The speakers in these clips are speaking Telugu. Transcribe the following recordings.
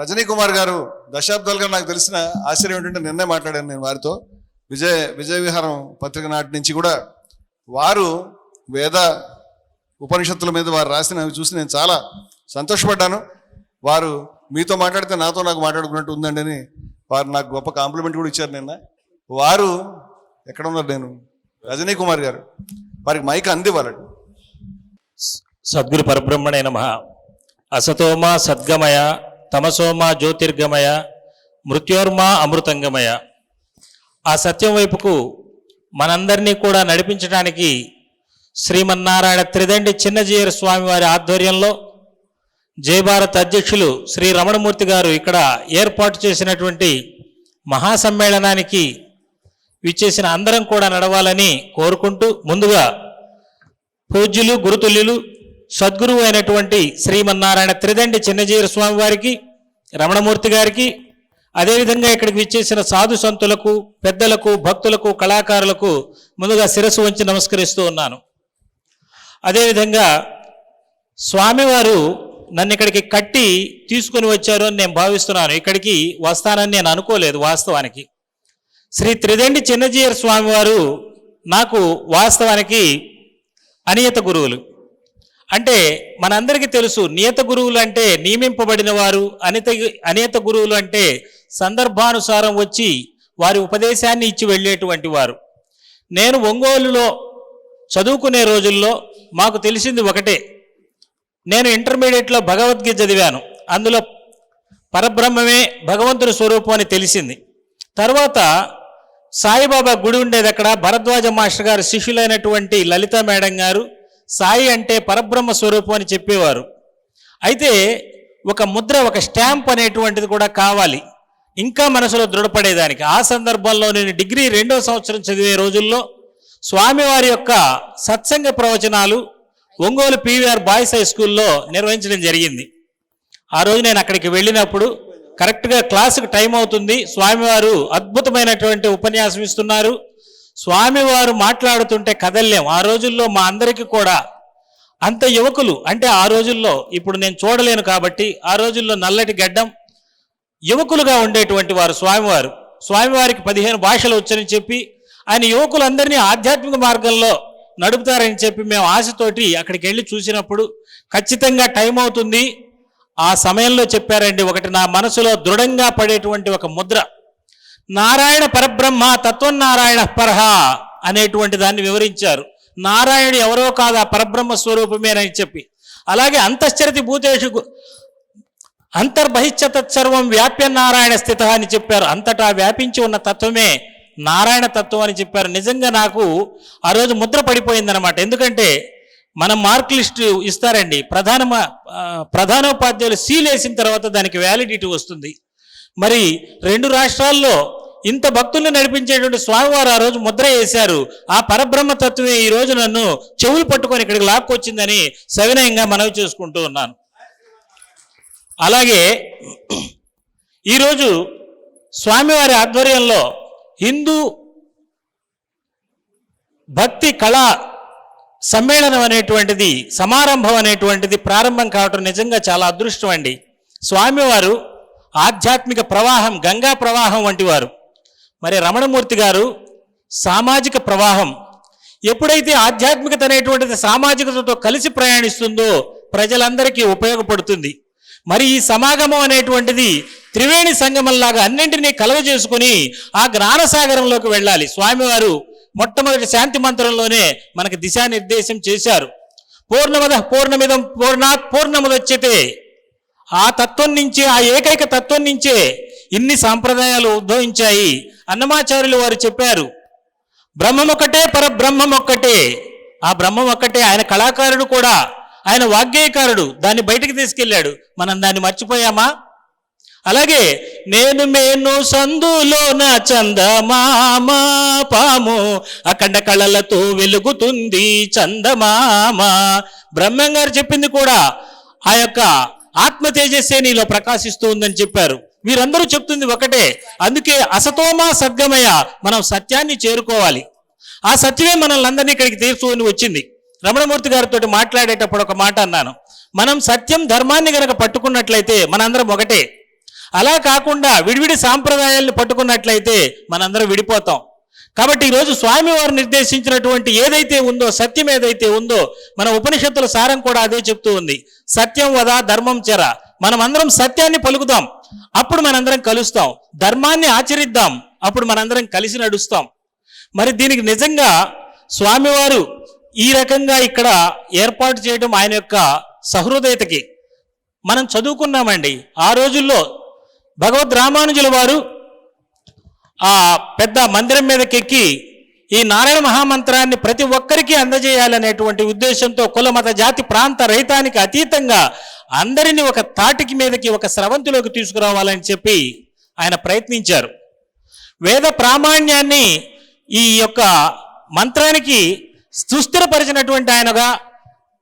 రజనీ కుమార్ గారు దశాబ్దాలుగా నాకు తెలిసిన ఆశ్చర్యం ఏంటంటే నిన్నే మాట్లాడాను నేను వారితో. విజయ విజయ విహారం పత్రిక నాటి నుంచి కూడా వారు వేద ఉపనిషత్తుల మీద వారు రాసినవి చూసి నేను చాలా సంతోషపడ్డాను. వారు మీతో మాట్లాడితే నాతో నాకు మాట్లాడుకున్నట్టు ఉందండి అని వారు నాకు గొప్ప కాంప్లిమెంట్ కూడా ఇచ్చారు నిన్న. వారు ఎక్కడ ఉన్నారు నేను? రజనీ కుమార్ గారు. వారికి మైక్ అందివ్వాలండి. సద్గురు పరబ్రహ్మణే నమ. అసతోమా సద్గమయ తమసోమా జ్యోతిర్గమయ మృత్యోర్మా అమృతంగమయ. ఆ సత్యం వైపుకు మనందరినీ కూడా నడిపించడానికి శ్రీమన్నారాయణ త్రిదండి చిన్నజీయర స్వామి వారి ఆధ్వర్యంలో జయభారత్ అధ్యక్షులు శ్రీ రమణమూర్తి గారు ఇక్కడ ఏర్పాటు చేసినటువంటి మహాసమ్మేళనానికి విచ్చేసిన అందరం కూడా నడవాలని కోరుకుంటూ ముందుగా పూజ్యులు గురుతుల్యులు సద్గురువు అయినటువంటి శ్రీమన్నారాయణ త్రిదండి చిన్నజీర స్వామి వారికి రమణమూర్తి గారికి అదేవిధంగా ఇక్కడికి విచ్చేసిన సాధు సంతులకు పెద్దలకు భక్తులకు కళాకారులకు ముందుగా శిరస్సు వంచి నమస్కరిస్తూ ఉన్నాను. అదేవిధంగా స్వామివారు నన్ను ఇక్కడికి కట్టి తీసుకుని వచ్చారు అని నేను భావిస్తున్నాను. ఇక్కడికి వస్తానని నేను అనుకోలేదు వాస్తవానికి. శ్రీ త్రిదండి చిన్నజీయర్ స్వామివారు నాకు వాస్తవానికి అనియత గురువులు. అంటే మనందరికీ తెలుసు నియత గురువులు అంటే నియమింపబడిన వారు అనిత అనియత గురువులు అంటే సందర్భానుసారం వచ్చి వారి ఉపదేశాన్ని ఇచ్చి వెళ్ళేటువంటి వారు. నేను ఒంగోలులో చదువుకునే రోజుల్లో మాకు తెలిసింది ఒకటే. నేను ఇంటర్మీడియట్లో భగవద్గీత చదివాను. అందులో పరబ్రహ్మమే భగవంతుని స్వరూపం అని తెలిసింది. తర్వాత సాయిబాబా గుడి ఉండేది అక్కడ భరద్వాజ మాస్టర్ గారు శిష్యులైనటువంటి లలిత మేడం గారు సాయి అంటే పరబ్రహ్మ స్వరూపం అని చెప్పేవారు. అయితే ఒక ముద్ర ఒక స్టాంప్ అనేటువంటిది కూడా కావాలి. ఇంకా మనసులో దృఢపడేదానికి. ఆ సందర్భంలో నేను డిగ్రీ రెండో సంవత్సరం చదివే రోజుల్లో స్వామివారి యొక్క సత్సంగ ప్రవచనాలు ఒంగోలు పీవీఆర్ బాయ్స్ హై స్కూల్లో నిర్వహించడం జరిగింది. ఆ రోజు నేను అక్కడికి వెళ్ళినప్పుడు కరెక్ట్గా క్లాసుకు టైం అవుతుంది. స్వామివారు అద్భుతమైనటువంటి ఉపన్యాసం ఇస్తున్నారు. స్వామివారు మాట్లాడుతుంటే కదల్లేం. ఆ రోజుల్లో మా అందరికీ కూడా అంత యువకులు అంటే ఆ రోజుల్లో ఇప్పుడు నేను చూడలేను కాబట్టి ఆ రోజుల్లో నల్లటి గడ్డం యువకులుగా ఉండేటువంటి వారు స్వామివారు. స్వామివారికి పదిహేను భాషలు వచ్చని చెప్పి ఆయన యువకులందరినీ ఆధ్యాత్మిక మార్గంలో నడుపుతారని చెప్పి మేము ఆశతోటి అక్కడికి వెళ్ళి చూసినప్పుడు ఖచ్చితంగా టైం అవుతుంది. ఆ సమయంలో చెప్పారండి ఒకటి నా మనసులో దృఢంగా పడేటువంటి ఒక ముద్ర. నారాయణ పరబ్రహ్మ తత్వనారాయణ పరహ అనేటువంటి దాన్ని వివరించారు. నారాయణుడు ఎవరో కాదు ఆ పరబ్రహ్మ స్వరూపమేనని చెప్పి. అలాగే అంతశ్చరితి భూతేషు గు- అంతర్బహిష్ట తత్సర్వం వ్యాప్య నారాయణ స్థిత అని చెప్పారు. అంతటా వ్యాపించి ఉన్న తత్వమే నారాయణ తత్వం అని చెప్పారు. నిజంగా నాకు ఆ రోజు ముద్ర పడిపోయిందనమాట ఎందుకంటే మనం మార్క్ లిస్ట్ ఇస్తారండి. ప్రధాన ప్రధానోపాధ్యాయులు సీల్ వేసిన తర్వాత దానికి వ్యాలిడిటీ వస్తుంది. మరి రెండు రాష్ట్రాల్లో ఇంత భక్తుల్ని నడిపించేటువంటి స్వామివారు ఆ రోజు ముద్ర వేశారు. ఆ పరబ్రహ్మ తత్వమే ఈ రోజు నన్ను చెవులు పట్టుకొని ఇక్కడికి లాక్కొచ్చిందని సవినయంగా మనవి చేసుకుంటూ ఉన్నాను. అలాగే ఈరోజు స్వామివారి ఆధ్వర్యంలో హిందూ భక్తి కళా సమ్మేళనం అనేటువంటిది సమారంభం అనేటువంటిది ప్రారంభం కావటం నిజంగా చాలా అదృష్టం అండి. స్వామివారు ఆధ్యాత్మిక ప్రవాహం గంగా ప్రవాహం వంటి వారు. మరి రమణమూర్తి గారు సామాజిక ప్రవాహం ఎప్పుడైతే ఆధ్యాత్మికత అనేటువంటిది సామాజికతతో కలిసి ప్రయాణిస్తుందో ప్రజలందరికీ ఉపయోగపడుతుంది. మరి ఈ సమాగమం అనేటువంటిది త్రివేణి సంగమంలాగా అన్నింటినీ కలగజేసుకుని ఆ జ్ఞానసాగరంలోకి వెళ్ళాలి. స్వామివారు మొట్టమొదటి శాంతి మంత్రంలోనే మనకి దిశానిర్దేశం చేశారు. పూర్ణమద పూర్ణమిదం పూర్ణాత్ పూర్ణముదొచ్చితే ఆ తత్వం నుంచే ఆ ఏకైక తత్వం నుంచే ఇన్ని సాంప్రదాయాలు ఉద్భవించాయి. అన్నమాచార్యులు వారు చెప్పారు బ్రహ్మం ఒక్కటే పరబ్రహ్మం ఒక్కటే ఆ బ్రహ్మం ఒక్కటే ఆయన కళాకారుడు కూడా ఆయన వాగ్గేయకారుడు దాన్ని బయటికి తీసుకెళ్ళాడు. మనం దాన్ని మర్చిపోయామా? అలాగే నేను మేను సందులోన చందమామ పాము అఖండ కళలతో వెలుగుతుంది చందమామ. బ్రహ్మం గారు చెప్పింది కూడా ఆ యొక్క ఆత్మ తేజస్సే నీలో ప్రకాశిస్తూ ఉందని చెప్పారు. వీరందరూ చెప్తుంది ఒకటే అందుకే అసతోమా సద్గమయ మనం సత్యాన్ని చేరుకోవాలి. ఆ సత్యమే మనల్ని అందరినీ ఇక్కడికి తీసుకొని వచ్చింది. రమణమూర్తి గారితో మాట్లాడేటప్పుడు ఒక మాట అన్నాను. మనం సత్యం ధర్మాన్ని గనక పట్టుకున్నట్లయితే మనందరం ఒకటే. అలా కాకుండా విడివిడి సాంప్రదాయాల్ని పట్టుకున్నట్లయితే మనందరం విడిపోతాం. కాబట్టి ఈరోజు స్వామివారు నిర్దేశించినటువంటి ఏదైతే ఉందో సత్యం ఏదైతే ఉందో మన ఉపనిషత్తుల సారం కూడా అదే చెప్తూ ఉంది. సత్యం వదా ధర్మం చెర. మనమందరం సత్యాన్ని పలుకుదాం. అప్పుడు మనందరం కలుస్తాం. ధర్మాన్ని ఆచరిద్దాం. అప్పుడు మనందరం కలిసి నడుస్తాం. మరి దీనికి నిజంగా స్వామివారు ఈ రకంగా ఇక్కడ ఏర్పాటు చేయడం ఆయన యొక్క సహృదయతకి. మనం చదువుకున్నామండి. ఆ రోజుల్లో భగవద్ రామానుజుల వారు ఆ పెద్ద మందిరం మీదకెక్కి ఈ నారాయణ మహామంత్రాన్ని ప్రతి ఒక్కరికి అందజేయాలనేటువంటి ఉద్దేశంతో కుల మత జాతి ప్రాంత రహితానికి అతీతంగా అందరినీ ఒక తాటికి మీదకి ఒక స్రవంతిలోకి తీసుకురావాలని చెప్పి ఆయన ప్రయత్నించారు. వేద ప్రామాణ్యాన్ని ఈ యొక్క మంత్రానికి సుస్థిరపరిచినటువంటి ఆయనగా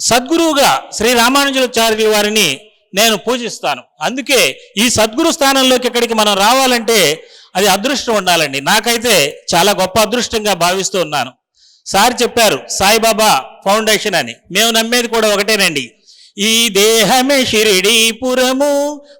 సద్గురువుగా శ్రీ రామానుజాచార్యుల వారిని నేను పూజిస్తాను. అందుకే ఈ సద్గురు స్థానంలోకి ఇక్కడికి మనం రావాలంటే అది అదృష్టం ఉండాలండి. నాకైతే చాలా గొప్ప అదృష్టంగా భావిస్తూ ఉన్నాను. సార్ చెప్పారు సాయిబాబా ఫౌండేషన్ అని. మేము నమ్మేది కూడా ఒకటేనండి. ఈ దేహమే షిరిడీపురము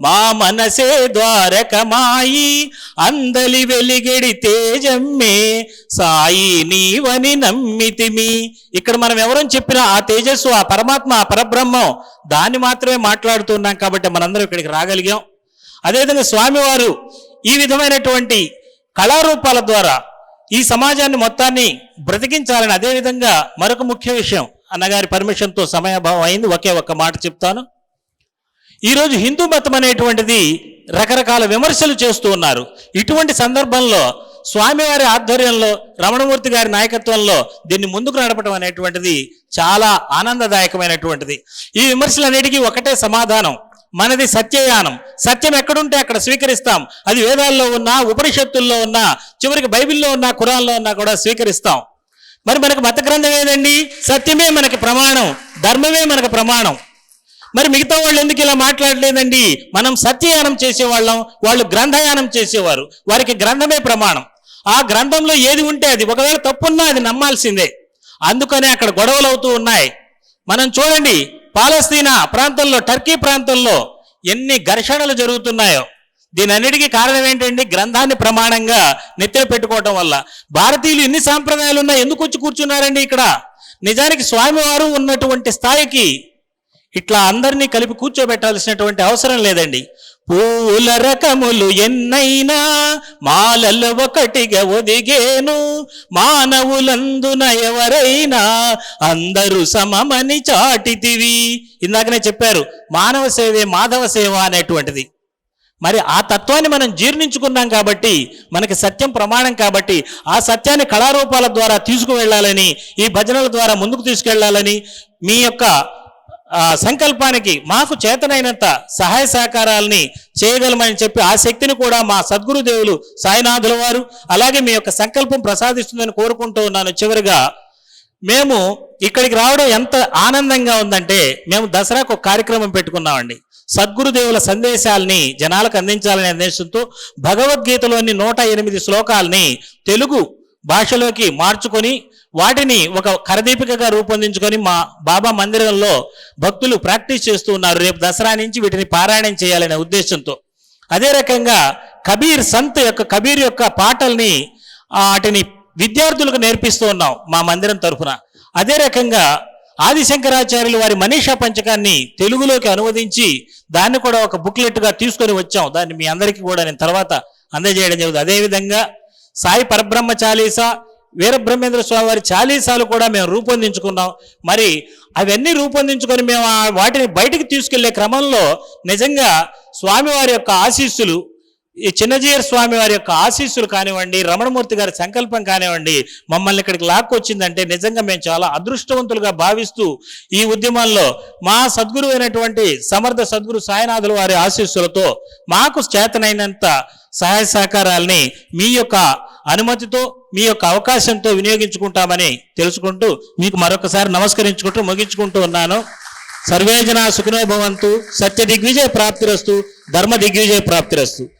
మా మనసే ద్వారకమాయి అందలి వెలిగెడి తేజమ్మే సాయి నీవని నమ్మితిమి. ఇక్కడ మనం ఎవరని చెప్పినా ఆ తేజస్సు ఆ పరమాత్మ ఆ పరబ్రహ్మం దాన్ని మాత్రమే మాట్లాడుతున్నాం కాబట్టి మనందరం ఇక్కడికి రాగలిగాం. అదేవిధంగా స్వామివారు ఈ విధమైనటువంటి కళారూపాల ద్వారా ఈ సమాజాన్ని మొత్తాన్ని బ్రతికించాలని అదేవిధంగా మరొక ముఖ్య విషయం అన్నగారి పర్మిషన్తో సమయాభావం అయింది. ఒకే ఒక్క మాట చెప్తాను. ఈరోజు హిందూ మతం అనేటువంటిది రకరకాల విమర్శలు చేస్తూ ఉన్నారు. ఇటువంటి సందర్భంలో స్వామివారి ఆధ్వర్యంలో రమణమూర్తి గారి నాయకత్వంలో దీన్ని ముందుకు నడపడం అనేటువంటిది చాలా ఆనందదాయకమైనటువంటిది. ఈ విమర్శలన్నిటికీ ఒకటే సమాధానం. మనది సత్యయానం. సత్యం ఎక్కడుంటే అక్కడ స్వీకరిస్తాం. అది వేదాల్లో ఉన్నా ఉపనిషత్తుల్లో ఉన్నా చివరికి బైబిల్లో ఉన్నా కురాల్లో ఉన్నా కూడా స్వీకరిస్తాం. మరి మనకు మత గ్రంథం ఏదండి? సత్యమే మనకి ప్రమాణం. ధర్మమే మనకు ప్రమాణం. మరి మిగతా వాళ్ళు ఎందుకు ఇలా మాట్లాడలేదండి? మనం సత్యయానం చేసేవాళ్ళం వాళ్ళు గ్రంథయానం చేసేవారు. వారికి గ్రంథమే ప్రమాణం. ఆ గ్రంథంలో ఏది ఉంటే అది. ఒకవేళ తప్పున్నా అది నమ్మాల్సిందే. అందుకనే అక్కడ గొడవలు అవుతూ ఉన్నాయి. మనం చూడండి పాలస్తీనా ప్రాంతంలో టర్కీ ప్రాంతంలో ఎన్ని ఘర్షణలు జరుగుతున్నాయో దీని అన్నిటికీ కారణం ఏంటండి? గ్రంథాన్ని ప్రమాణంగా నెత్తిన పెట్టుకోవటం వల్ల. భారతీయులు ఎన్ని సాంప్రదాయాలు ఉన్నా ఎందుకు వచ్చి కూర్చున్నారండి ఇక్కడ? నిజానికి స్వామివారు ఉన్నటువంటి స్థాయికి ఇట్లా అందరినీ కలిపి కూర్చోబెట్టాల్సినటువంటి అవసరం లేదండి. పూల రకములు ఎన్నైనా మాలలు ఒకటిగా ఒదిగేను. మానవులందున ఎవరైనా అందరూ సమమని చాటితివి. ఇందాకనే చెప్పారు మానవ సేవే మాధవ సేవ అనేటువంటిది. మరి ఆ తత్వాన్ని మనం జీర్ణించుకున్నాం కాబట్టి మనకి సత్యం ప్రమాణం కాబట్టి ఆ సత్యాన్ని కళారూపాల ద్వారా తీసుకువెళ్ళాలని ఈ భజనల ద్వారా ముందుకు తీసుకెళ్ళాలని మీ యొక్క సంకల్పానికి మాకు చేతనైనంత సహాయ సహకారాలని చేయగలమని చెప్పి ఆ శక్తిని కూడా మా సద్గురుదేవులు సాయినాథుల వారు అలాగే మీ యొక్క సంకల్పం ప్రసాదిస్తుందని కోరుకుంటూ ఉన్నాను. చివరిగా మేము ఇక్కడికి రావడం ఎంత ఆనందంగా ఉందంటే మేము దసరాకు ఒక కార్యక్రమం పెట్టుకున్నామండి. సద్గురుదేవుల సందేశాల్ని జనాలకు అందించాలనే ఉద్దేశంతో భగవద్గీతలోని నూట ఎనిమిది శ్లోకాల్ని తెలుగు భాషలోకి మార్చుకొని వాటిని ఒక కరదీపికగా రూపొందించుకొని మా బాబా మందిరంలో భక్తులు ప్రాక్టీస్ చేస్తూ ఉన్నారు. రేపు దసరా నుంచి వీటిని పారాయణం చేయాలనే ఉద్దేశంతో. అదే రకంగా కబీర్ సంత్ యొక్క కబీర్ యొక్క పాటల్ని వాటిని విద్యార్థులకు నేర్పిస్తూ ఉన్నాం మా మందిరం తరఫున. అదే రకంగా ఆదిశంకరాచార్యులు వారి మనీషా పంచకాన్ని తెలుగులోకి అనువదించి దాన్ని కూడా ఒక బుక్లెట్గా తీసుకొని వచ్చాం. దాన్ని మీ అందరికీ కూడా నేను తర్వాత అందజేయడం జరుగుతుంది. అదేవిధంగా సాయి పరబ్రహ్మ చాలీసా వీరబ్రహ్మేంద్ర స్వామి వారి చాలీసాలు కూడా మేము రూపొందించుకున్నాం. మరి అవన్నీ రూపొందించుకొని మేము ఆ వాటిని బయటికి తీసుకెళ్ళే క్రమంలో నిజంగా స్వామివారి యొక్క ఆశీస్సులు ఈ చిన్నజీయర్ స్వామి వారి యొక్క ఆశీస్సులు కానివ్వండి రమణమూర్తి గారి సంకల్పం కానివ్వండి మమ్మల్ని ఇక్కడికి లాక్కొచ్చిందంటే నిజంగా మేము చాలా అదృష్టవంతులుగా భావిస్తూ ఈ ఉద్యమంలో మా సద్గురు అయినటువంటి సమర్థ సద్గురు సాయినాథుల వారి ఆశీస్సులతో మాకు చేతనైనంత సహాయ సహకారాల్ని మీ యొక్క అనుమతితో మీ యొక్క అవకాశంతో వినియోగించుకుంటామని తెలుసుకుంటూ మీకు మరొకసారి నమస్కరించుకుంటూ ముగించుకుంటూ ఉన్నాను. సర్వేజన సుఖినో భవంతు. సత్య దిగ్విజయ ప్రాప్తిరస్తు. ధర్మ దిగ్విజయ ప్రాప్తిరస్తు.